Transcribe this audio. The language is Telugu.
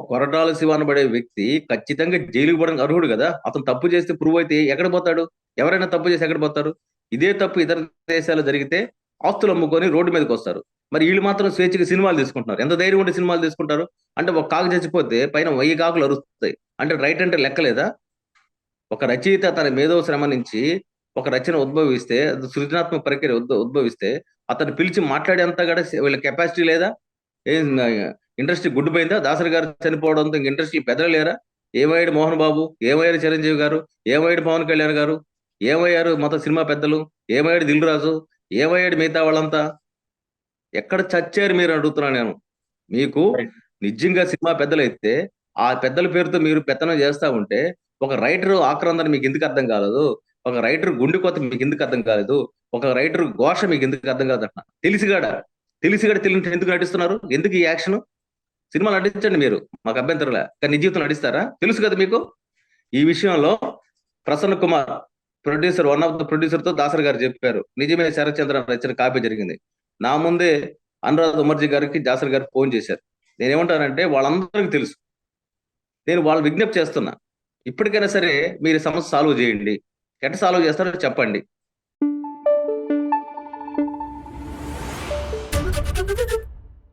కొరటాల శివ అనబడే వ్యక్తి ఖచ్చితంగా జైలుకి పోవడానికి అర్హుడు కదా? అతను తప్పు చేస్తే ప్రూవ్ అయితే ఎక్కడ పోతాడు? ఎవరైనా తప్పు చేసి ఎక్కడ పోతారు? ఇదే తప్పు ఇతర దేశాల్లో జరిగితే ఆస్తులు అమ్ముకొని రోడ్డు మీదకి వస్తారు. మరి వీళ్ళు మాత్రం స్వేచ్ఛగా సినిమాలు తీసుకుంటున్నారు. ఎంత ధైర్యం ఉంటే సినిమాలు తీసుకుంటారు? అంటే ఒక కాకు చచ్చిపోతే పైన వెయ్యి కాకులు అరుస్తాయి. అంటే రైట్ అంటే లెక్కలేదా? ఒక రచయిత తన మేధో శ్రమ నుంచి ఒక రచన ఉద్భవిస్తే సృజనాత్మక ప్రక్రియ ఉద్భవిస్తే అతను పిలిచి మాట్లాడేంత కూడా వీళ్ళ కెపాసిటీ లేదా? ఏం ఇండస్ట్రీ గుడ్డు పోయిందా దాసరి గారు చనిపోవడంతో ఇంక ఇండస్ట్రీ పెదలేరా ఏమయ్యాడు మోహన్ బాబు? ఏమయ్యాడు చిరంజీవి గారు? ఏమయ్యాడు పవన్ కళ్యాణ్ గారు? ఏమయ్యారు మొత్తం సినిమా పెద్దలు? ఏమయ్యాడు దిల్ రాజు ఏమయ్యాడు మిగతా వాళ్ళంతా? ఎక్కడ చచ్చారు మీరు అడుగుతున్నా నేను. మీకు నిజంగా సినిమా పెద్దలైతే ఆ పెద్దల పేరుతో మీరు పెత్తనం చేస్తా ఉంటే ఒక రైటర్ ఆక్రందన మీకు ఎందుకు అర్థం కాలేదు? ఒక రైటర్ గుండె కొత్త మీకు ఎందుకు అర్థం కాలేదు? ఒక రైటర్ ఘోష మీకు ఎందుకు అర్థం కాదట తెలిసిగాడ? తెలిసిగాడ తెలియని ఎందుకు నటిస్తున్నారు? ఎందుకు ఈ యాక్షన్? సినిమాలు నటించండి మీరు. మాకు అభ్యంతరం కానీ నిజ జీవితంలో నటిస్తారా? తెలుసు కదా మీకు? ఈ విషయంలో Prasanna Kumar producer one of the ప్రొడ్యూసర్తో దాసర్ గారు చెప్పారు. నిజమే శరత్చంద్ర రచన కాపీ జరిగింది. నా ముందే అనురాధ ఉమర్జీ గారికి దాసర్ గారు ఫోన్ చేశారు. నేను ఏమంటానంటే వాళ్ళందరికీ తెలుసు. నేను వాళ్ళు విజ్ఞప్తి చేస్తున్నా. ఇప్పటికైనా సరే మీరు సమస్య సాల్వ్ చేయండి. ఎట్లా సాల్వ్ చేస్తారో చెప్పండి.